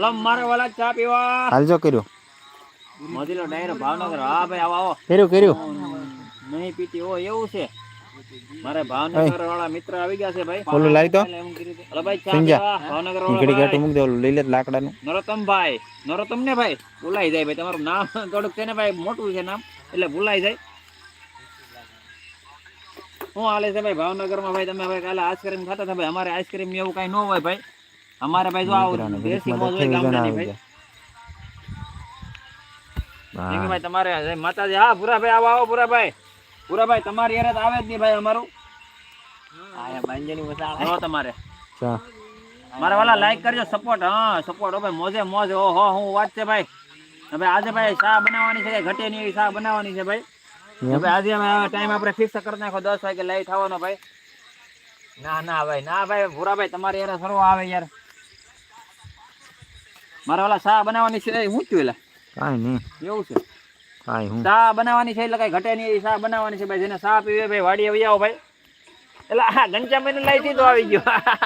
Hello મારે વાલા ચા પીવા. હાલજો કર્યો. મોદીલો ડાયરો ભાવનગર. હા ભાઈ આવો આવો. કર્યું કર્યું. નહીં પીતી હો એવું છે. મારે ભાવનગર વાળા મિત્ર આવી ગયા છે ભાઈ. ઓલું લાવી તો. હલો ભાઈ ચા? પીવા ભાવનગર વાળા ઘડી વાળા મૂક દે ઓલું લઈ લે લાકડાનું. નરોતમ ભાઈ નરોતમ ને ભાઈ? ભૂલાઈ જાય ભાઈ તમારું નામ થોડુંક છે ને ભાઈ મોટું છે નામ એટલે ભૂલાઈ જાય. શું હાલે છે ભાઈ ભાવનગરમાં? ભાઈ તમે ભાઈ કાલે આઈસ્ક્રીમ ખાતા હતા ભાઈ અમારે આઈસ્ક્રીમ એવું કઈ ન હોય ભાઈ. અમારે ભાઈ જો આવું દેશી મોજ હોય ગામડાની ભાઈ જેમ કે ભાઈ તમારે જય માતાજી હા ભૂરાભાઈ આવો આવો ભૂરાભાઈ ભૂરાભાઈ તમારી યારે તો આવે જ નહીં ભાઈ અમારું હો તમારે ચા મારા વાલા લાઈક કરજો સપોર્ટ હા સપોર્ટ હો ભાઈ મોજે મોજ ઓ હો હું વાત છે ભાઈ હવે આજે ભાઈ શા બનાવવાની છે કઈ ઘટે નહીં એવી શા બનાવવાની છે ભાઈ। હવે આજે અમે ટાઈમ આપણે ફિક્સ કરી નાખો દસ વાગે લઈ થવાનો ભાઈ। ના ના ભાઈ ના ભાઈ ભૂરાભાઈ તમારી યારે સરવા આવે યાર। મારા વાલા શા બનાવવાની છે હું થયું એટલે કાંઈ નહીં. એવું છે? કાંઈ હું. ચા બનાવવાની છે એટલે કાંઈ ઘટે નહીં ચા બનાવવાની છે ભાઈ. જેને ચા પીવે ભાઈ વાડીએ આવી આવો ભાઈ. એટલે હા ઘંચા મહિને લઈ તો આવી ગયો.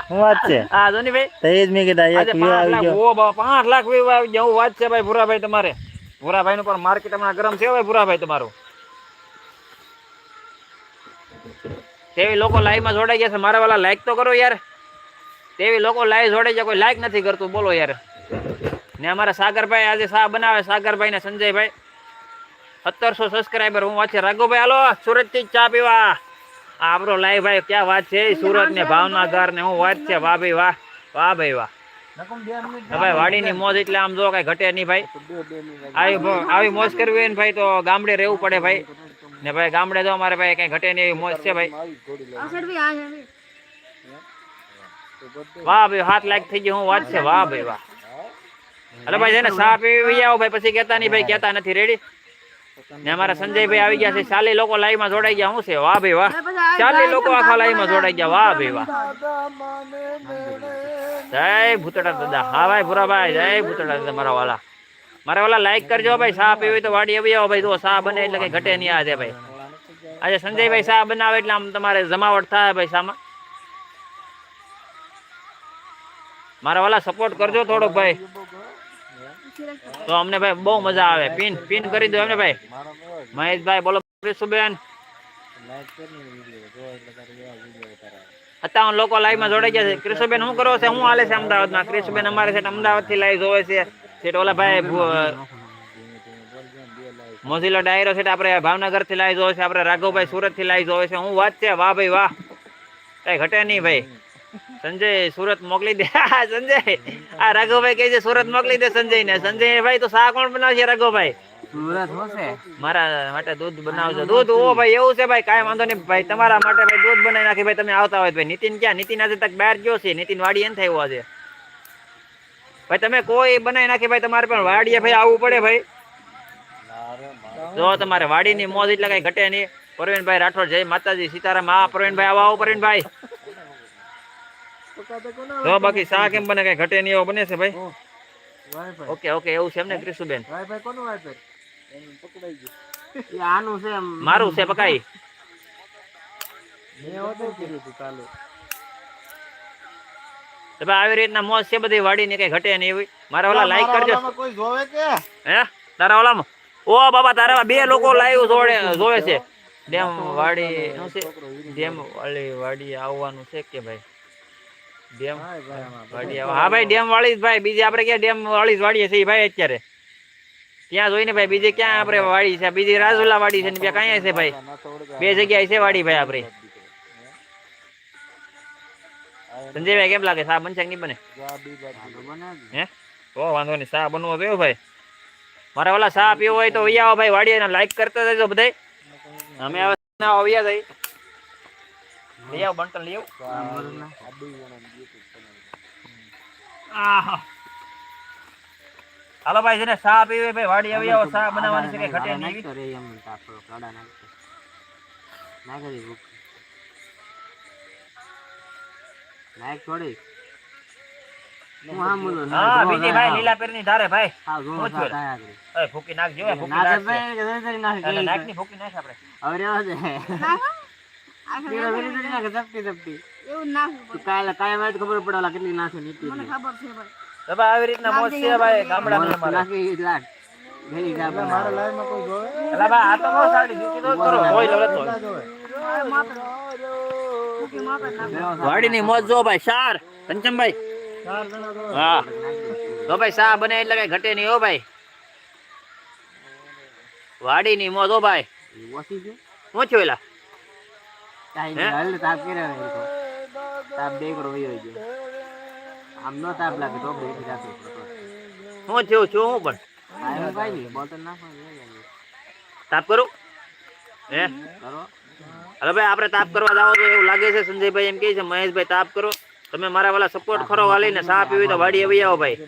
શું વાત છે? હા જોની ભાઈ. તો એ જ મેં કીધા એક વ્યૂ આવી ગયો. ઓ બાપા, પાંચ લાખ વ્યૂ આવી ગયો. વાત છે ભાઈ ભૂરાભાઈ તમારે. ભૂરાભાઈ નું પણ માર્કેટ હમણાં ગરમ છે ભાઈ ભૂરાભાઈ તમારું. તેવી લોકો લાઈવમાં જોડાઈ ગયા છે. મારા વાલા લાઈક તો કરો યાર. તેવી લોકો લાઈવ જોડાઈ ગયા. કોઈ લાઈક નથી કરતું. બોલો યાર. ને અમારા સાગરભાઈ આજે સાહ બનાવે સાગરભાઈ ને સંજયભાઈ. સત્તરસો સબસ્ક્રાઈબર હું વાંચે. છે રાઘુભાઈ હાલો સુરતથી ચા પીવા. આપણો લાઈવ ભાઈ ક્યાં વાત છે? સુરત ને ભાવનગર ને હું વાત છે? વાહ ભાઈ વાહ. વાહ ભાઈ વાહ. ભાઈ વાડીની મોજ એટલે આમ જો કઈ ઘટે નહીં ભાઈ. આવી આવી મોજ કરવી હોય ને ભાઈ તો ગામડે રહેવું પડે ભાઈ. ને ભાઈ ગામડે જો અમારે ભાઈ કઈ ઘટે નહીં એવી મોજ છે ભાઈ. વાહ ભાઈ હાથ લાયક થઈ ગયો હું વાત છે. વાહ ભાઈ વાહ. એટલે ભાઈ જેને સા પીવી આવો ભાઈ પછી કેતા નહીં ભાઈ કેતા નથી. રેડી ને અમારા સંજયભાઈ આવી ગયા છે. ચાલી લોકો લાઈવમાં જોડાઈ ગયા. શું છે? વાહ ભાઈ વાહ. ચાલી લોકો આખા લાઈવમાં જોડાઈ ગયા. વાહ ભાઈ વાહ. જય ભૂતડા દાદા. હા ભાઈ ભૂરાભાઈ જય ભૂતડા દાદા મારા વાલા. મારા વાલા લાઈક કરજો ભાઈ. સા પીવી તો વાડી આવી આવો ભાઈ. જો સા બને એટલે કઈ ઘટે નહીં આજે ભાઈ. આજે સંજયભાઈ સા બનાવે એટલે આમ તમારે જમાવટ થાય ભાઈ સામાં. મારા વાલા સપોર્ટ કરજો થોડોક ભાઈ. તો અમને ભાઈ બહુ મજા આવે. પિન પિન કરી દો એમને ભાઈ. મહેશભાઈ, બોલો સુબેન સત્તાવન લોકો લાઈવમાં જોડાઈ ગયા છે. ક્રિશુબેન શું કરો છે? હું હાલે છે અમદાવાદમાં? ક્રિશુબેન અમારે છે અમદાવાદથી લાઈવ જોવે છે. સેટ ઓલા ભાઈ મોઝીલો ડાયરો છે આપણે ભાવનગરથી લાઈવ જોવે છે. આપણે રાઘવભાઈ સુરતથી લાઈવ જોવે છે. હું વાત છે? વાહ ભાઈ, વાહ. કઈ ઘટે નહીં ભાઈ. સંજય સુરત મોકલી દે. સંજય. આ રાઘવભાઈ કહે છે સુરત મોકલી દે સંજય ને સંજય ભાઈ તો શાહ કોણ બનાવશે રાઘવભાઈ. મારા માટે દૂધ બનાવજો. દૂધ ઓ ભાઈ એવું છે ભાઈ કાંઈ વાંધો નહીં. ભાઈ તમારા માટે ભાઈ દૂધ બનાવી નાખી ભાઈ તમે આવતા હોય ભાઈ. નીતિન ક્યાં? નીતિન આજે તક બહાર ગયો છે. નીતિન વાડી એમ થયો છે ભાઈ તમે કોઈ બનાવી નાખી ભાઈ તમારે પણ વાડીએ ભાઈ આવવું પડે ભાઈ. જો તમારે વાડીની મોજ એટલે કઈ ઘટે નહીં. પ્રવીણભાઈ રાઠોડ જય માતાજી. સીતારામ. આ પ્રવીણભાઈ આવો પ્રવીણભાઈ જો બાકી શાહ કેમ બને કઈ ઘટે નહીં એવો બને છે ભાઈ. ઓકે ઓકે એવું છે એમને ક્રિશુબેન આનું છે મારું છે પકાઈ. આવી રીતના મોજ છે બધી વાડી ને કઈ ઘટે નહીં એવી? મારા ઓલા લાઈક કરજો. કોઈ જોવે કે? હે? તારા ઓલામાં? ઓ બાબા તારા બે લોકો લાઈવ જોડે જોવે છે. ડેમ વાડી શું છે? ડેમ વાળી વાડી આવવાનું છે કે ભાઈ? ડેમ? હા ભાઈ ડેમ. વાળી ભાઈ. બીજી આપણે ક્યાં ડેમ વાળી વાળીએ વાડીએ છીએ ભાઈ અત્યારે? ત્યાં જોઈને ભાઈ બીજે ક્યાં આપણે વાડી છે? બીજી રાજુલા વાડી છે ને બે કયા છે ભાઈ? બે જગ્યાએ છે વાડી ભાઈ આપણે. સંજયભાઈ કેમ લાગે? સા બનશે નહીં બને? હે તો વાંધો નહીં. સા બનવો જોઈએ ભાઈ? મારા ઓલા સા પીવો હોય તો વહી આવો ભાઈ વાડીએ અને લાઈક કરતા જજો બધા અમે હવે ના આવ્યા થઈ લઈ આવો બંટન લઈ આવો. આહા. હાલો ભાઈ જેને સા પીવી ભાઈ વાડી આવી આવો સા બનાવવાની છે કે ઘટે નહીં એવી. કરે એમ તાપડો કાઢા નાખતો ના કરી ભૂખ નાયક છોડી ફૂકી નાખજો ફૂકી નાખે નાખજે. એવું કાલે કાયમ ખબર પડે કેટલી નાખે નીતિ મને ખબર છે ભાઈ. તો ભાઈ આવી રીતના મોજ છે ભાઈ ગામડાની અમારે. નાખી લાટ ગઈ જા મારા લાઈવમાં કોઈ જોવે? એટલે ભાઈ આ તો તો કરો મોજ જો શાર કંચનભાઈ હા. તો ભાઈ શા બને એટલે કઈ ઘટે નહીં હો ભાઈ. વાડીની મોજ હો ભાઈ. ઓછી છે? શું થયું એલા? કાઈ હાલ તાપ કરે તાપ બે કરો વયો ગયો. આમ નો તાપ લાગે તો બેથી રાખો હું થયું છું હું પણ? નાખો. તાપ કરું? હે? કરો. હવે ભાઈ આપણે તાપ કરવા જાવ તો એવું લાગે છે સંજયભાઈ એમ કહે છે મહેશભાઈ તાપ કરો. તમે મારા વાલા સપોર્ટ ખરો વાલીને સા પીવી તો વાડી આવી આવો ભાઈ.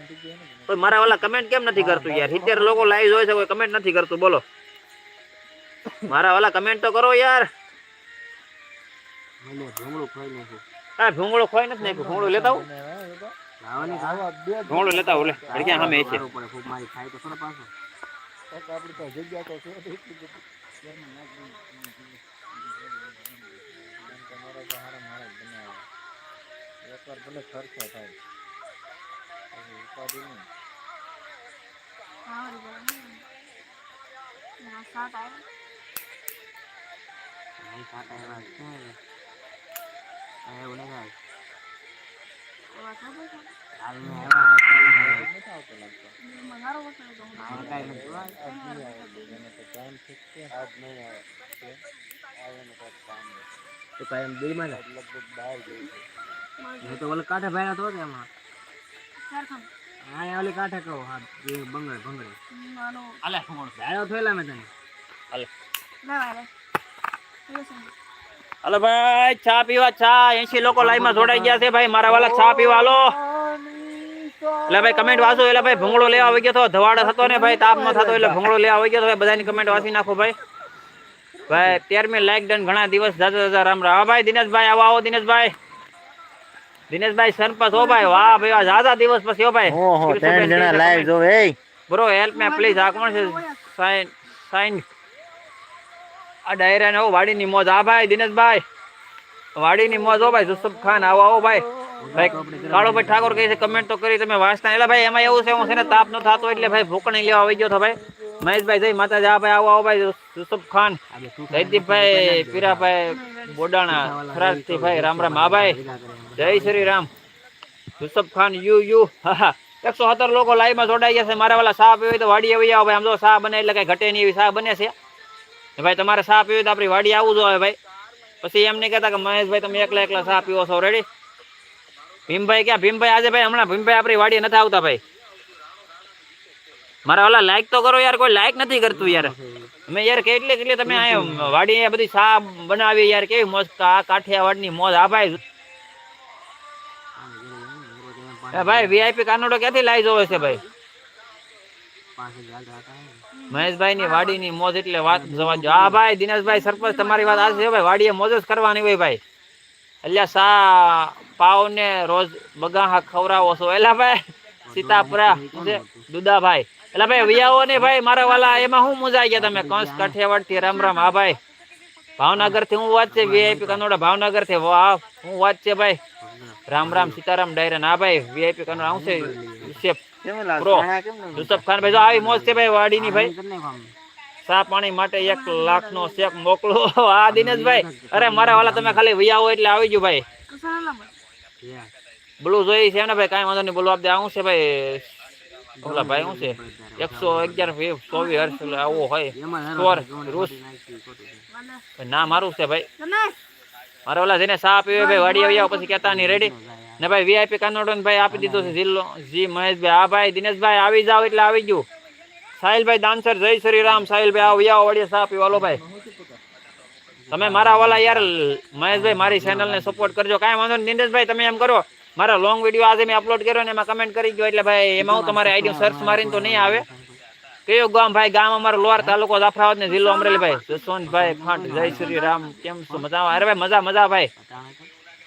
તો મારા વાલા કમેન્ટ કેમ નથી કરતું યાર? સિત્તેર લોકો લાઈવ જોઈ છે કોઈ કમેન્ટ નથી કરતું બોલો. મારા વાલા કમેન્ટ તો કરો યાર. ભૂંગળું ખોઈ નાખ્યું આ ભૂંગળો ખોઈ નથી ને ભૂંગળો લેતા આવું ને લેતા આવું લે ભડક્યા સામે છે. એકવાર ભલે ખર્ચો થાય પછી નહીં. નહીં ખાતા એવા છે ને. આ એવું નહીં તો આવે. કાંઈ એમ બેયમાં લગભગ બહાર ગઈ છે. તો ઓલે કાંઠે ભાડ્યા તો એમાં. હા ઓલી કાંઠે કહો. હા બંગડે ભંગડે હાલે ભૂંગળું થયેલા મેં તને. હાલો ભાઈ ચા પીવા ચા. એસી લોકો લાઈનમાં જોડાઈ ગયા છે ભાઈ મારા વાલા ચા પીવા હાલો. એટલે ભાઈ કમેન્ટ વાંચો એટલે ભાઈ ભૂંગળો લેવા આવી ગયો તો ધવાડો થતો ને ભાઈ તાપ ન થતો એટલે ભૂંગળો લેવા આવી ગયો તો ભાઈ બધાની કમેન્ટ વાંચી નાખો ભાઈ. ભાઈ તેરમી લાઈક ડન ઘણા દિવસ દાદા દાદા રામ રામ. હા ભાઈ દિનેશભાઈ આવો આવો દિનેશભાઈ. દિનેશભાઈ સરપંચ હો ભાઈ વાહ ભાઈ આ દાદા દિવસ પછી હો ભાઈ. ઓહો ત્રણ જણા લાઈવ જોવે એય. બ્રો હેલ્પ મે પ્લીઝ આ કોણ છે? Sign sign. આ ડાયરા ને હો, વાડીની મોજ. આ ભાઈ, દિનેશભાઈ. વાડીની મોજ હો ભાઈ, જુસુફ ખાન આવો આવો ભાઈ. ભાઈ, કાળોભાઈ ઠાકોર કહે છે કમેન્ટ તો કરી તમે વાંચતા એટલે ભાઈ, એમાં એવું છે, હું છે ને તાપ ન થતો એટલે ભાઈ ભૂકણી લેવા આવી ગયો તો ભાઈ. મહેશભાઈ જય માતાજી. આ ભાઈ, આવો આવો ભાઈ યુસુફ ખાન. જયદીપભાઈ પીરાભાઈ બોડાણા ખરાજથી ભાઈ, રામ રામ. આ ભાઈ, જય શ્રી રામ જુસફ ખાન, યુ યુ, હા એકસો સત્તર લોકો લાઈવમાં જોડાઈ ગયા છે. મારા વાલા સાહ પીવી તો વાડી આવી આવો ભાઈ આમ તો સાહ બને એટલે કઈ ઘટે નહીં એવી સા બને છે. ને ભાઈ, તમારે સા પીવી તો આપણી વાડી આવવું જોઈએ ભાઈ. પછી એમ નહીં કહેતા કે મહેશભાઈ, તમે એકલા એકલા સા પીવો છો રેડી ભીમભાઈ ક્યાં? ભીમભાઈ આજે ભાઈ, હમણાં ભીમભાઈ આપણી વાડી નથી આવતા ભાઈ. મારા ઓલા લાઈક તો કરો યાર, કોઈ લાઈક નથી કરતું યાર. અમે યાર કેટલી કેટલી તમે અહીંયા વાડી અહીંયા બધી સા બનાવી યાર, કેવી મોજ આ કાઠિયાવાડની મોજ, આ ભાઈ. ભાઈ વીઆઈપી કાનોડો ક્યાંથી લાઈ જોવે છે ભાઈ. મહેશભાઈ ની વાડી ની મોજ એટલે વાત જવા દો હા ભાઈ દિનેશભાઈ સરપંચ, તમારી વાત આ છે ભાઈ. વાડીએ મોજ જ કરવાની હોય ભાઈ. એટલે સા પાવ ને રોજ બગાહા ખવડાવો છો. એલા ભાઈ, સીતાપુરા દુદાભાઈ. એટલે ભાઈ વિયાઓ ને ભાઈ, મારા વાલા, એમાં શું મુજાઈ ગયા તમે? કંસ કાઠિયાવાડથી રામ રામ. હા ભાઈ ભાવનગરથી હું વાત છે વીઆઈપી કનોડા ભાવનગરથી વાહ હું વાત છે ભાઈ. રામ રામ સીતારામ ડાયરા ના ભાઈ વીઆઈપી કનોડા. હું છે પ્રો યુસુફ ખાન ભાઈ આવી મોજ છે ભાઈ વાડીની ભાઈ. ચા પાણી માટે એક લાખ નો ચેક મોકલો. આ દિનેશભાઈ અરે મારા વાલા તમે ખાલી વૈયાવો એટલે આવી ગયું ભાઈ. બ્લુ જોઈ છે ને ભાઈ કાંઈ વાંધો નહીં બોલો આપડે આવું છે ભાઈ? ઓલા ભાઈ શું છે? એકસો અગિયાર ચોવીસ હર્ષ એટલે આવો હોય. રૂસ. ભાઈ ના મારું છે ભાઈ. મારા ઓલા જેને સા પીવે ભાઈ વાડી આવી આવો પછી કેતા નહીં રેડી ને ભાઈ વીઆઈપી કાનોડો ભાઈ આપી દીધો છે. જિલ્લો જી મહેશભાઈ. હા ભાઈ, દિનેશભાઈ, આવી જાવ એટલે આવી ગયું. સાહિલભાઈ દાનસર જય શ્રી રામ. સાહિલભાઈ, આવો આવો વળીએ સા વાલો ભાઈ. તમે મારા વાલા યાર, મહેશભાઈ, મારી ચેનલને સપોર્ટ કરજો. કાંઈ વાંધો નહીં. દિનેશભાઈ, તમે એમ કરો. મારા લોંગ વીડિયો આજે મેં અપલોડ કર્યો ને એમાં કમેન્ટ કરી ગયો. એટલે ભાઈ, એમાં હું તમારે આઈડી સર્ચ મારીને તો નહીં આવે. કયો ગામ? ભાઈ, ગામ અમારો લોહાર તાલુકો જાફરાબાદ ને જિલ્લો અમરેલી, ભાઈ. જસવંતભાઈ ફાટ જય શ્રી રામ. કેમ છો? મજા અરે ભાઈ, મજા મજા, ભાઈ.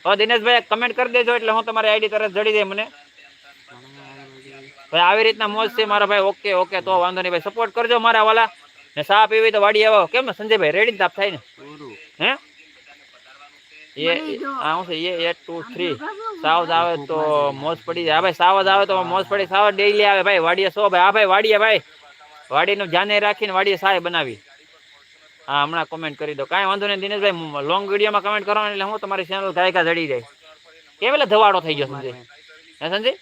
તો. દિનેશભાઈ કમેન્ટ કરી દેજો એટલે હું તમારી આઈડી તરત જડી જાય મને. ભાઈ આવી રીતના મોજ છે મારા ભાઈ ઓકે ઓકે તો વાંધો નહીં. ભાઈ સપોર્ટ કરજો મારા વાલા. ને સા પીવી તો વાડી આવો. કેમ ને સંજયભાઈ રેડી તાપ થાય ને? હે? એ આ શું છે? એ એટ ટુ થ્રી સાવજ આવે તો મોજ પડી જાય. હા ભાઈ સાવજ આવે તો મોજ પડી સાવજ ડેઈલી આવે. ભાઈ વાડીએ સો. ભાઈ હા ભાઈ વાડીએ ભાઈ. વાડીનું ધ્યાને રાખીને વાડીએ સાય બનાવી. હા હમણાં કોમેન્ટ કરી દો. કાંઈ વાંધો નહીં દિનેશભાઈ લોંગ વિડીયોમાં કમેન્ટ કરવાનું એટલે હું તમારી ચેનલ ગાયકા જડી જાય. કેવેલે ધવાડો થઈ ગયો સંજય? હે સંજય?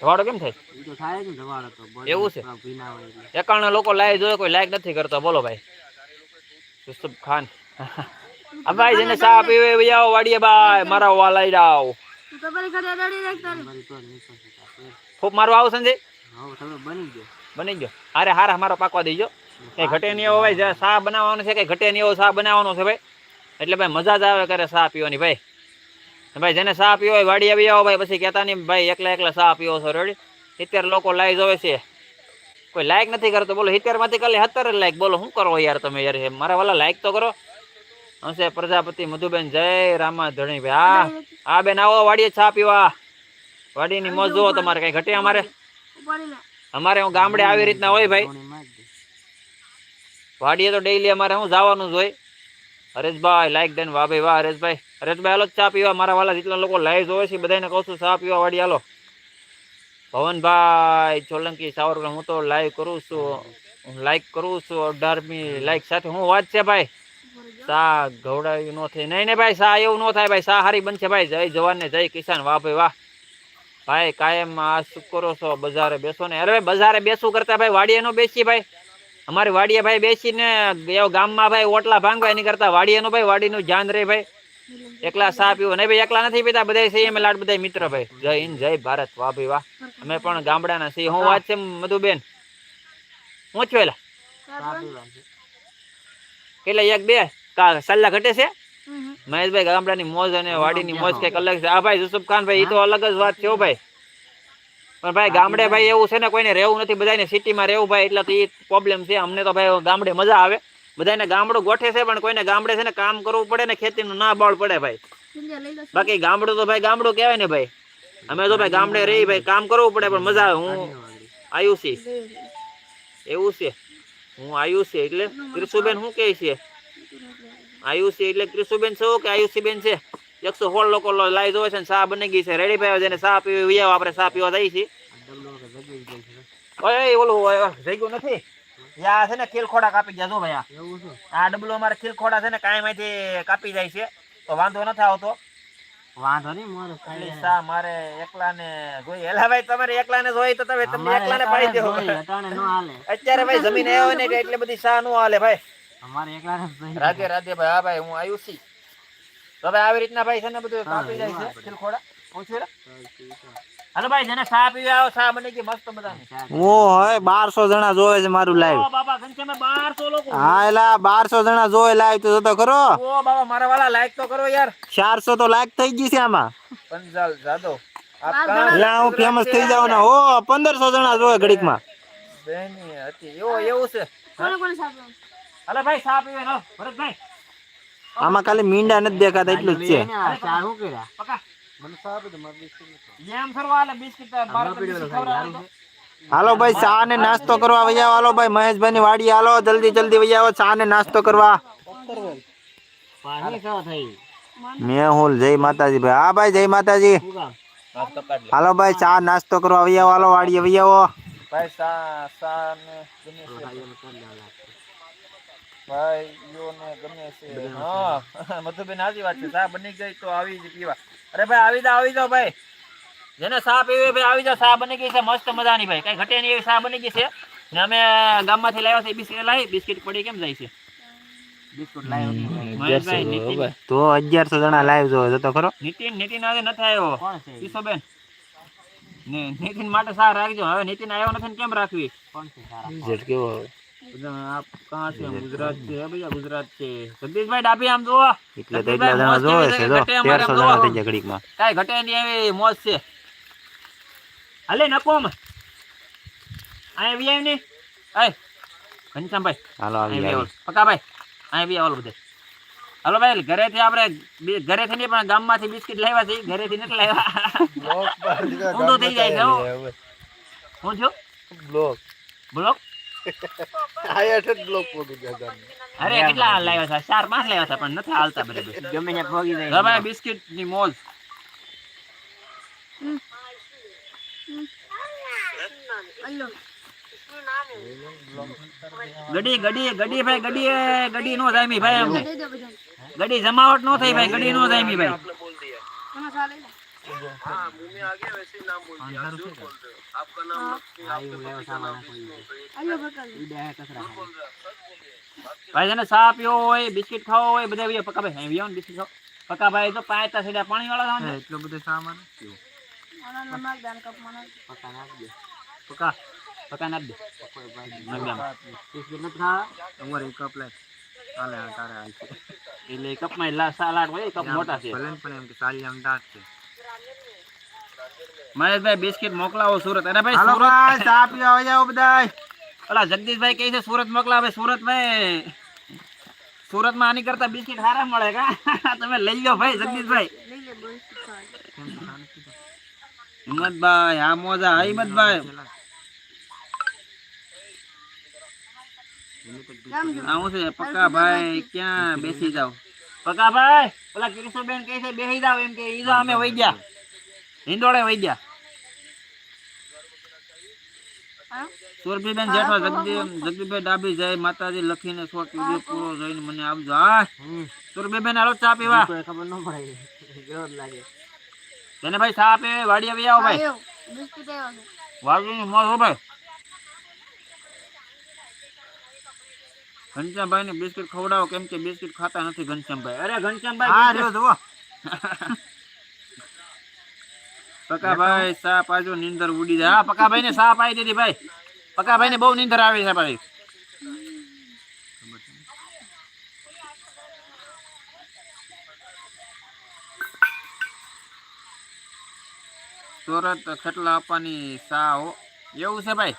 ધવાડો કેમ થાય? ઈ તો થાય જ ને ધવાડો તો બળદ એવું છે? એકાણું લોકો લાઈવ જોયો કોઈ લાઈક નથી કરતો. બોલો ભાઈ. યુસુફ ખાન. આ ભાઈ જેને ચા પીવે આવો વાડીએ ભાઈ મારા વાલાઈ આવો ખૂબ મારું આવું સંજય? બની ગયો. બની ગયો. અરે હારા મારો પાકવા દેજો. કઈ ઘટે નહીં એવો ભાઈ જે બનાવવાનો છે કઈ ઘટે નહીં એવો શા બનાવવાનો છે ભાઈ? એટલે ભાઈ મજા જ આવે કરે શા પીવાની ભાઈ. ભાઈ જેને શા પીવો હોય વાડી આવી આવો ભાઈ પછી કહેતા નહીં ભાઈ એકલા એકલા શા પીવો છો રેડી? સિત્તેર લોકો લાઈ જોવે છે. કોઈ લાઈક નથી કરતો બોલો સિત્તેરમાંથી ખાલી સત્તર લાઈક બોલો શું કરો યાર તમે યાર મારા વાલા લાઈક તો કરો. હશે પ્રજાપતિ મધુબેન જય રામા ધણી ભાઈ. હા હા બેન આવો વાડીએ ચા પીવા. વાડીની મોજ જુઓ તમારે કઈ ઘટે અમારે? અમારે હું ગામડે આવી રીતના હોય ભાઈ. વાડીએ તો ડેઈલી અમારે શું જવાનું જ હોય? હરેશભાઈ લાઈક દેન વાહ ભાઈ વાહ હરેશભાઈ. હરેશભાઈ, હાલો ચા પીવા. મારા વાલા જેટલા લોકો લાઈવ જોવે છે બધાને કહું છું, ચા પીવા વાડી હાલો. ભવનભાઈ સોલંકી સાવર હું તો લાઈવ કરું છું. હું લાઈક કરું છું અઢારમી લાઈક સાથે. હું વાત છે ભાઈ? સા ગવડાવ્યું ન થાય. નહીં નહીં ભાઈ સા એવું ન થાય ભાઈ. સા હારી બનશે ભાઈ. જય જવાન ને જય કિસાન. વાહ ભાઈ વાહ. ભાઈ, કાયમ આ શું કરો છો? બજારે બેસો ને. અરે બજારે બેસવું કરતા ભાઈ, વાડીએ નો બેસી ભાઈ. અમારી વાડીએ ભાઈ બેસીને એવો ગામમાં ભાઈ ઓટલા ભાંગવા એની કરતા વાડીએ નો ભાઈ વાડીનું ધ્યાન રહે ભાઈ. એકલા સા પીવો. નહીં ભાઈ એકલા નથી પીતા બધા છીએ અમે લાડ બધા મિત્ર ભાઈ. જય હિન્દ જય ભારત. વાહ ભાઈ વાહ. અમે પણ ગામડાના છીએ. હું વાત છે મધુબેન? હું છું એલા? કેટલા એક બે? કા સલ્લા ઘટે છે? મહેશભાઈ ગામડાની મોજ અને વાડીની મોજ કંઈક અલગ છે. આ ભાઈ યુસુફ ખાન ભાઈ એ તો અલગ જ વાત છે ભાઈ. પણ ભાઈ ગામડે ભાઈ એવું છે ને કોઈને રહેવું નથી. બધાને સિટીમાં રહેવું ભાઈ એટલે તો એ પ્રોબ્લેમ છે. અમને તો ભાઈ ગામડે મજા આવે. બધાને ગામડું ગોઠે છે પણ કોઈને ગામડે છે ને કામ કરવું પડે ને ખેતીનું ના બળ પડે ભાઈ. બાકી ગામડું તો ભાઈ ગામડું કહેવાય ને ભાઈ. અમે તો ભાઈ ગામડે રહી ભાઈ કામ કરવું પડે પણ મજા આવે. હું. આયુષી એવું છે. હું આયુષી એટલે ક્રિશુબેન શું કહે છે? આયુષી એટલે ક્રિશુબેન છે કે આયુષીબેન છે? એકસો સોળ લોકો લાઈ જોવે છે ચા બની ગઈ છે. રેડી ભાઈ જેને ચા પીવી વિયાવ આપણે ચા પીવા જઈએ છીએ. ઓય ઓલું જગ્યું નથી? યા છે ને ખીલખોડા કાપી ગયા જો ભાઈ આ. ડબલો અમારે ખીલખોડા છે ને કાંઈ કાપી જાય છે. તો વાંધો નથી આવતો. વાંધો નહીં મોર ચા મારે એકલાને જોઈએ. એલા ભાઈ તમારે એકલાને જોઈએ તો તમે તમને એકલાને પાડી દેવો અત્યારે ભાઈ જમીન આવ્યો ને એટલે એટલી બધી ચા નો હાલે ભાઈ. અમારે એકલાને રાધે રાધે ભાઈ હા ભાઈ હું આયુષી તો આવી રીતના ભાઈ છે ને બધું કાપી જાય છે ખીલખોડા. પૂછ્યું હાલો ભાઈ જેને ચા પીવા આવો ચા બની ગઈ મસ્ત બધાની ઓ હોય બારસો જણા જોવે છે મારું લાઈવ ઓ બાબા ઘનશ્યામે બારસો લોકો. હા એલા બારસો જણા જોવે લાઈવ તો જોતો ખરો. ઓ બાબા મારા વાલા લાઈક તો કરો યાર. ચારસો તો લાઈક થઈ ગઈ છે આમાં. પંજાલ હું ફેમસ થઈ જાવ ને ઓ પંદરસો જણા જોવે ઘડીકમાં. બેની હતી. એવો એવું છે. હાલો ભાઈ સાપ પીવે હાલો. ભરતભાઈ. આમાં ખાલી મીંડા નથી દેખાતા એટલું જ છે. હાલે ભાઈ ચા ને નાસ્તો કરવા વૈયા હાલો ભાઈ મહેશભાઈ ની વાડી હાલો. જલ્દી જલ્દી વૈયા આવો. ચા ને નાસ્તો કરવા. મેહુલ જય માતાજી ભાઈ. હા ભાઈ જય માતાજી. હાલો ભાઈ ચા નાસ્તો કરવા વૈયા હાલો વાડીએ વૈયા આવો. ભાઈ ને ભાઈઓને ગમે છે. હા મધુબેન સાચી વાત છે. ચા બની ગઈ તો આવી જ પીવા. અરે ભાઈ આવી જાઓ આવી જાઓ ભાઈ. જેને ચા પીવી ભાઈ આવી જાઓ. ચા બની ગઈ છે મસ્ત મજાની ભાઈ. કઈ ઘટે નહીં એવી ચા બની ગઈ છે. ને અમે ગામમાંથી લાવ્યા છે બિસ્કિટ લાવી. બિસ્કિટ પડી કેમ જાય છે? બિસ્કુટ ભાઈ. નીતિન. તો અગિયારસો જણા લાઈવ ખરો? નીતિન નીતિન આજે નથી આવ્યો. કોણ છે કિશોબેન ને નીતિન માટે સાર રાખજો. હવે નીતિન આવ્યો નથી ને કેમ રાખવી? કોણ છે સારા? બધા આપ કહાં છે? ગુજરાત છે હે ભૈયા ગુજરાત છે. જગદીશભાઈ ડાબી આમ જુઓ એટલે તો એટલા જણા જોવે છે જો. તેરસો જણા થઈ જાય ઘડીકમાં કાંઈ ઘટે નહીં એવી મોજ છે. હાલે નકોમ આવી ને આય ઘનશ્યામભાઈ. હાલો આવી આવી આવો. પકા ભાઈ અહીંયા બી આવો બધે. હાલો ભાઈ ઘરેથી આપણે ઘરેથી નહીં પણ ગામમાંથી બિસ્કિટ લાવ્યા છે ઘરેથી નથી લાવ્યા. ઊંધું થઈ જાય છે હો. શું થયું? બ્લોક. બ્લોક? આ હેઠ જ બ્લોક પોકી ગયા હતા. અરે કેટલા લાવ્યા હતા ચાર પાંચ લાવ્યા હતા પણ નથી હાલતા બરાબર ગમે ત્યાં ભોગી જાય હા ભાઈ બિસ્કિટની મોજ ગડી ગડી ગડી ભાઈ ગડી એ ગડી નો જામી ભાઈ એમ ગડી જમાવટ નો થઈ ભાઈ ગડી નો જામી ભાઈ ભાઈ જેને ચા પીવો હોય બિસ્કિટ ખાવો હોય બધા વિયો પકા ભાઈ વિયો બિસ્કિટ ખાવ પકા ભાઈ તો પાયતા સીધા પાણી વાળા ને એટલો બધો સામાન પક્કા નાખી દે પકા પકા નાખ દે ભાઈ. બિસ્કિટ નથી ખાવા અમારે એક કપ લાય હાલે આ તારે હાલ એટલે કપમાં લા સાલાડ હોય કપ મોટા છે ભલે પણ એમ કે સારી આમ દાંત છે મહેશભાઈ બિસ્કિટ મોકલાવો સુરત. અરે ભાઈ હાલો સુરત ભાઈ ચા પીવા આવી જાઓ બધાય. ઓલા જગદીશભાઈ કહે છે સુરત મોકલાવે સુરત ભાઈ. સુરતમાં આની કરતા બિસ્કિટ સારા મળે કા? તમે લઈ લો ભાઈ જગદીશભાઈ હિંમતભાઈ હા મોજા હા હિંમતભાઈ આવું છે? પક્કા ભાઈ ક્યાં બેસી જાવ પક્કા ભાઈ? ઓલા કિરીશબેન કહે છે બેહી જાવ એમ કે ઈ તો અમે વહી ગયા. હિંડોળે વહી ગયા. સુરભીબેન જેઠવા જગદી જગદીભાઈ ડાબી જય માતાજી લખીને શોર્ટ વીડિયો પૂરો જોઈને મને આવજો હા સુરભીબેન આલો ચા પીવા. કોઈ ખબર ન પડે. વિરોધ લાગે. તેને ભાઈ ચા પીવે વાડી આવી આવો ભાઈ. વાડીની મોર હો ભાઈ. ઘનશ્યામભાઈ ને બિસ્કિટ ખવડાવો કેમ કે બિસ્કિટ ખાતા નથી ઘનશ્યામભાઈ. અરે હા ઘનશ્યામભાઈ રહ્યો જુઓ. પકાભાઈ સા પાજો નીંદર ઉડી જાય. હા પકાભાઈ ને સા પાઈ દીધી ભાઈ. પકાભાઈ ને બહુ નીંદર આવી છે ભાઈ. સુરત ખેટલા આપવાની સા એવું છે ભાઈ.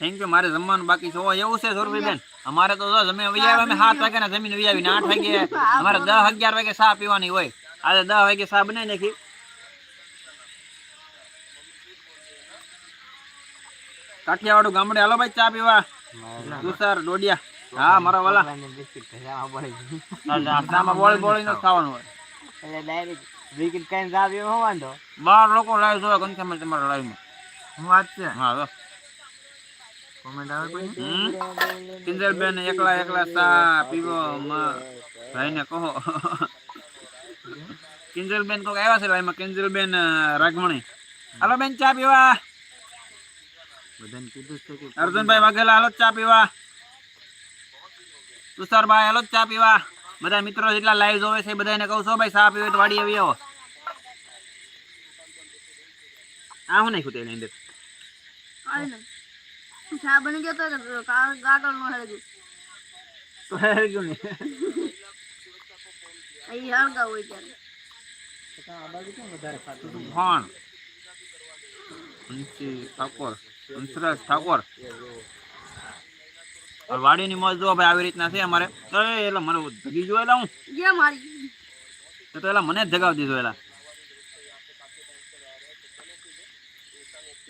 થેન્ક યુ મારે જમવાનું બાકી છે? એવું છે સુરભી બેન અમારે તો જમે અમે સાત વાગ્યા જમીન વહી આઠ વાગે અમારે દસ અગિયાર વાગે ચા પીવાની હોય. આજે દસ વાગે ચા બનાવી નાખી. કાઠિયાવાડું ગામડે. હાલો ભાઈ ચા પીવા. તુષાર ડોડિયા. હા મારા વાલા. બિસ્કિટ આમાં બોળી બોળી નું ખાવાનું હોય. એટલે ડાયરેક્ટ બિસ્કિટ ખાઈને જાવ પીવા હોવાનું વાંધો બાર લોકો લાઈવ જોવા ઘનશ્યામ તમારા લાઈવમાં. હું વાત છે. હા તો કોમેન્ટ આવે કોઈ કિંજલબેન એકલા એકલા ચા પીવો ભાઈ ભાઈને કહો. કિંજલબેન કોક આવ્યા છે ભાઈ કિંજલબેન રાગમણી. હાલો બેન ચા પીવા. બધાને કીધું છે કે અર્જુનભાઈ વાઘેલા હાલો ચા પીવા. તુષારભાઈ હાલો ચા પીવા. બધા મિત્રો જેટલા લાઈવ જોવે છે બધાને કહું છો ભાઈ ચા પીવે તો વાડી આવી આવો. આ હું નાખ્યું તેની અંદર. ચા બની ગયો તો ગાટલ નો હળગ્યું તો હળગ્યું ગયું ને? અહીં હળગા હોય ત્યારે. ભણ અંશી ઠાકોર હંસરાજ ઠાકોર. વાડીની મોજ જો ભાઈ આવી રીતના છે અમારે. એટલે મને જગી જો એલા હું. ગયા મારી. તો એલા મને જ જગાવી દીધો એલા.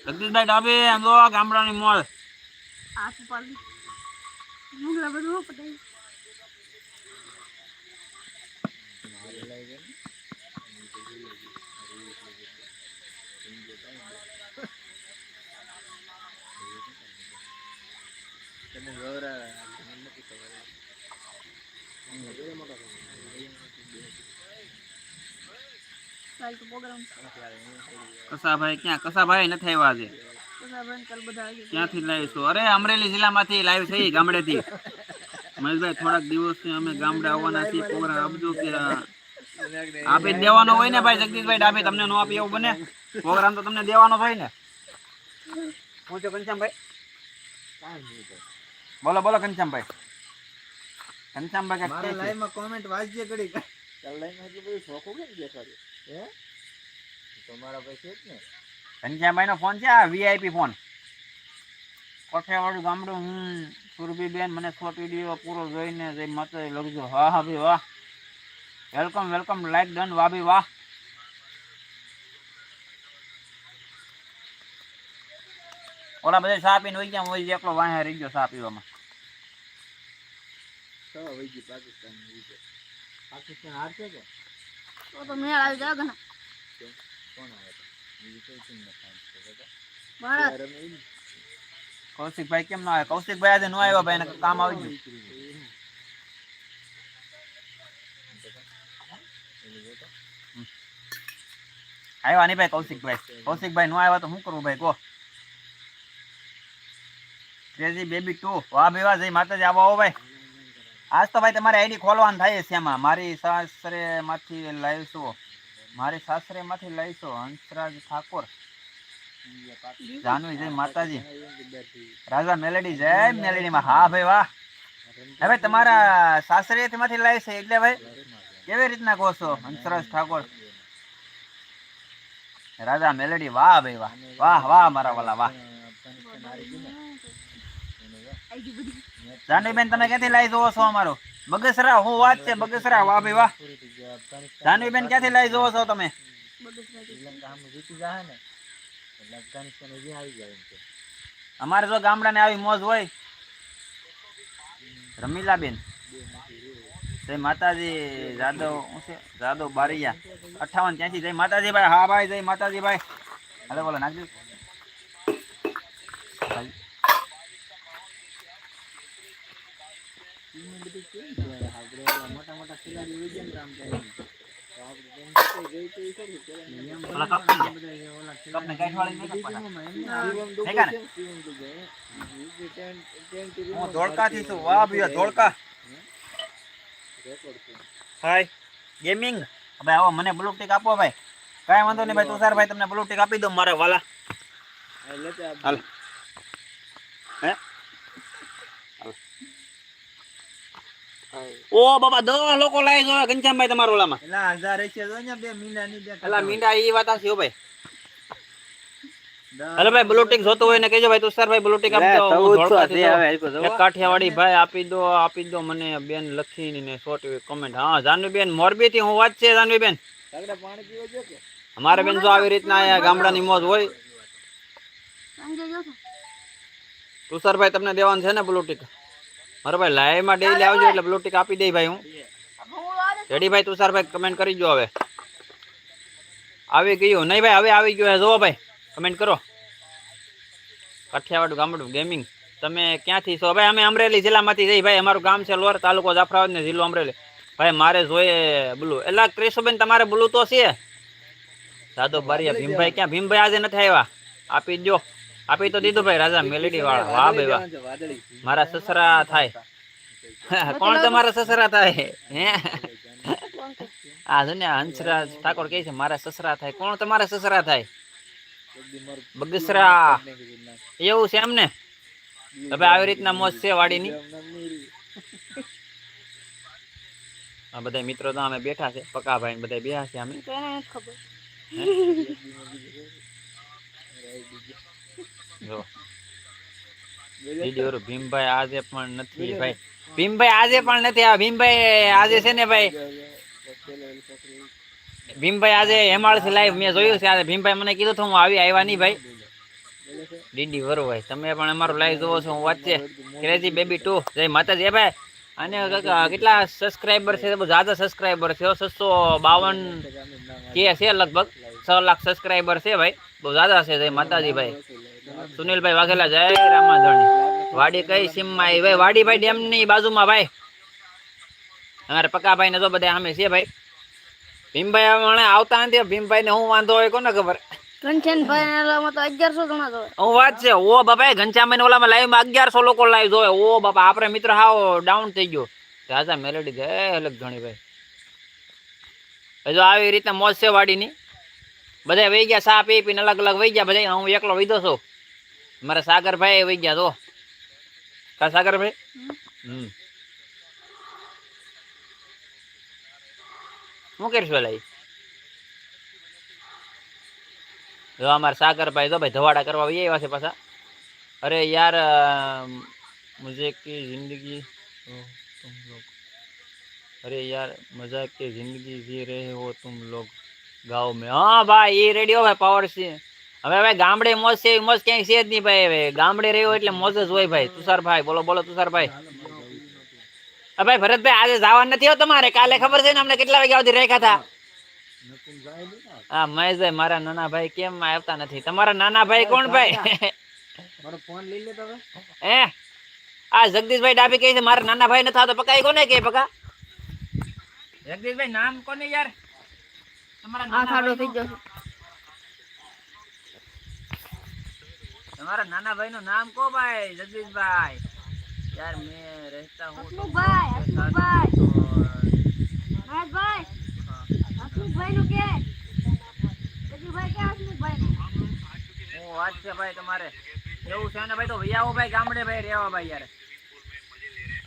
જગદીશભાઈ ડાબે આમ જો ગામડાની મોજ. હાથ પાડી મુગલા બધું પટાઈ તમે ગૌરા મને નથી ખબર કાલ તો પ્રોગ્રામ કસાભાઈ ક્યાં કસાભાઈ નથી આવ્યા આજે ક્યાંથી લાવીશું. છું અરે અમરેલી જિલ્લામાંથી લાઈવ થઈ ગામડેથી. મહેશભાઈ થોડાક દિવસથી અમે ગામડે આવવાના છીએ. પ્રોગ્રામ આપજો કે આપી જ દેવાનો હોય ને ભાઈ જગદીશભાઈ ડાબે તમને નો આપી એવું બને? પ્રોગ્રામ તો તમને દેવાનો હોય ને. હું છો ઘનશ્યામભાઈ? બોલો બોલો ઘનશ્યામભાઈ. ઘનશ્યામભાઈ મારા કાંઈક કહે છે. લાઈવમાં કોમેન્ટ વાંચજે ઘડી ચાલ લાઈવમાં એટલું બધું શોખું કેમ દેખાડ્યું? હે? તમારા પાસે છે જ ને. ઘનશ્યામભાઈ નો ફોન છે આ વીઆઈપી ફોન. કોઠિયાવાડું ગામડું હું સુરભીબેન મને શોર્ટ વીડિયો પૂરો જોઈને જય માતા લખજો. હા હા ભાઈ વાહ. વેલકમ વેલકમ લાઈક ડન વાહ ભાઈ વાહ. ઓલા બધા ચા પીને વહી ગયા હોય એકલો વાહે રહી ગયો ચા પીવામાં. પાકિસ્તાન પાકિસ્તાન હારશે કે? તો તો મેળ આવી જાય ઘણા. કોણ આવે? કૌશિકભાઈ કેમ ના આવે કૌશિકભાઈ આજે ન આવ્યો ભાઈ, એને કામ આવી ગયું. આવ્યા નહીં ભાઈ કૌશિકભાઈ. કૌશિકભાઈ નો આવ્યા તો શું કરવું ભાઈ, કહો. Crazy baby too. વાહ, બે વાહ જય માતાજી આવો આવો ભાઈ. આજ તો ભાઈ તમારે આઈડી ખોલવાનું થાય છે એમાં. મારી સાસરે માંથી લાવીશું મારી સાસરે માંથી લઈશું હંસરાજ ઠાકોર. જાનવી જય માતાજી. રાજા મેલેડી જય મેલેડી માં હા ભાઈ વાહ. હવે તમારા સાસરે માંથી લાવી છે એટલે ભાઈ કેવી રીતના કહો છો હંસરાજ ઠાકોર? રાજા મેલેડી વાહ ભાઈ વાહ. વાહ વાહ મારા વાલા વાહ. જાનવીબેન, તમે ક્યાંથી લાવી જોવો છો અમારો? બગસરા હું વાત છે બગસરા વાહ ભાઈ વાહ. જાનવીબેન, ક્યાંથી લાવી જોવો છો તમે? આમ જીતી જાય ને આવી અમારે જો મોજ હોય. રમીલાબેન. જય માતાજી, જાદવ જાદવ બારીયા. અઠાવન ત્યાંથી જય માતાજી ભાઈ હા ભાઈ, જય માતાજી ભાઈ હાલો, બોલો નાખજો ભાઈ. ટીમ બધી કેવી છે આપણે ઓલા મોટા મોટા હોય ને થી છું. વાહ ભૈયા ધોળકા. હાય. ગેમિંગ ભાઈ આવો મને બ્લુ ટીક આપો ભાઈ. કાંઈ વાંધો નહીં ભાઈ તુષાર ભાઈ તમને બ્લુ ટીક આપી દો મારે વાલા. હાલ. હે? ઓ બાબા દસ લોકો લઈ ગયો ઘનશ્યામભાઈ તમારો ઓલામાં. એલા હજાર છે તો અહીંયા બે મીંડાની બે એલા મીંડા એ વાત આછી હો ભાઈ. હેલો ભાઈ બ્લુટિક જોતો હોય ને કહેજો ભાઈ તુષાર ભાઈ બ્લુટિક આપી દો એક કાઠિયાવાડી ભાઈ આપી દો આપી દો મને બેન લખીને ને શોર્ટ કમેન્ટ હા જાનવી બેન મોરબી થી હું વાત છે જાનવી બેન પાણી પીવા જો કે? અમારે બેન જો આવી રીતના અહીંયા ગામડાની મોજ હોય. જો તુષારભાઈ તમને દેવાનું છે ને બ્લુ ટિક મારો ભાઈ લાઈવમાં ડેઈલી આવજો એટલે બ્લુ ટિક આપી દઈ ભાઈ હું. રેડી ભાઈ તુષારભાઈ કમેન્ટ કરી જો હવે. આવી ગયું નહીં ભાઈ હવે આવી ગયો જોવો ભાઈ કમેન્ટ કરો. કાઠિયાવાડ ગામડું ગેમિંગ તમે ક્યાંથી છો? ભાઈ અમે અમરેલી જિલ્લામાંથી જઈ ભાઈ. અમારું ગામ છે લોર તાલુકો જાફરાબાદ ને જિલ્લો અમરેલી. ભાઈ મારે જોઈએ બ્લુ. એટલે ક્રિશોબેન તમારે બ્લુ તો છે? સાદો બારી ભીમભાઈ ક્યાં? ભીમભાઈ આજે નથી આવ્યા. આપી દો આપી તો દીધું ભાઈ રાજા મેલેડી વાળા. વાહ ભાઈ વાહ. મારા સસરા થાય. કોણ તમારા સસરા થાય? હે? આ જુને ને હંસરાજ ઠાકોર કહે છે મારા સસરા થાય. કોણ તમારા સસરા થાય? બગસરા. એવું છે એમને હવે આવી રીતના મોજ છે વાડીની. આ બધા મિત્રો તો અમે બેઠા છે પકાભાઈ બધા બેઠા છે અમે. ખબર. જો. દીદી ભીમભાઈ આજે પણ નથી ભાઈ. ભીમભાઈ આજે પણ નથી આ ભીમભાઈ આજે છે ને ભાઈ? ભીમભાઈ આજે હેમાળથી લાઈવ મેં જોયું છે. આજે ભીમભાઈ મને કીધું હતું હું આવી આવ્યા નહીં ભાઈ. ડીડી વરુ ભાઈ તમે પણ અમારું લાઈવ જોવો છો હું વાંચે ક્રેઝી બેબી ટુ જય માતાજી ભાઈ. અને કેટલા સબસ્ક્રાઈબર છે? બહુ જ્યાદા સબસ્ક્રાઈબર છે છસો બાવન કે છે લગભગ? છ લાખ સબસ્ક્રાઈબર છે ભાઈ. બહુ દાદા છે જય માતાજી ભાઈ સુનિલભાઈ વાઘેલા જય રામાધણી. વાડી કઈ સીમમાં આવી ભાઈ વાડીભાઈ ડેમની બાજુમાં ભાઈ. અમારે પકાભાઈ ને તો બધા સામે છે ભાઈ. ભીમભાઈ હમણાં આવતા નથી ભીમભાઈ ને હું વાંધો હોય કોને ખબર? માં લોકો લાઈવ જોવે. ઓ બાપા આપણે મિત્ર હાવ ડાઉન થઈ ગયો. રાજા મેલેડી અલગ ઘણી ભાઈ. હજુ આવી રીતના મોજ છે વાડીની. બધા વહી ગયા સા પી પીને અલગ અલગ વહી ગયા બધા હું એકલો વહીધો છું મારા સાગરભાઈ વહી ગયા તો કા સાગરભાઈ હમ શું કરશો લઈ જો અમારા સાગરભાઈ તો ભાઈ ધવાડા કરવા ભાઈ આવ્યા છે પાછા અરે યાર મુજે કે જિંદગી तुम लोग अरे यार मज़ा के ज़िंदगी जी रहे हो तुम लोग ગાઉ મેં હા ભાઈ એ રેડિયો ભાઈ પાવર છે. હવે ભાઈ ગામડે મોજ છે મોજ ક્યાંય છે જ નહીં ભાઈ હવે. ગામડે રહ્યો એટલે મોજ જ હોય ભાઈ. તુષાર ભાઈ બોલો બોલો તુષારભાઈ. હા ભાઈ ભરતભાઈ આજે જવાનું નથી હો તમારે. કાલે ખબર છે ને અમને કેટલા વાગ્યા સુધી રેખા હતા? હા મહેશભાઈ મારા નાના ભાઈ કેમ આવતા નથી? તમારા નાના ભાઈ કોણ ભાઈ? મારો એ આ જગદીશભાઈ ડાબી કહે છે મારા નાના ભાઈ નથી આવતો. પકા કોને કે પકા? જગદીશભાઈ નામ કોને યાર? આ ખાડો થઈ જશે તમારા નાના ભાઈ નું નામ કો ભાઈ? જગદીશભાઈ. યાર મેં રહેતા હું હસમુખભાઈ હસમુખભાઈ મહેશભાઈ હસમુખભાઈ નું કે? જગદીશભાઈ કે હસમુખભાઈ હું વાત છે ભાઈ તમારે. એવું છે ને ભાઈ તો વિયાઓ ભાઈ ગામડે ભાઈ રહેવા ભાઈ યાર.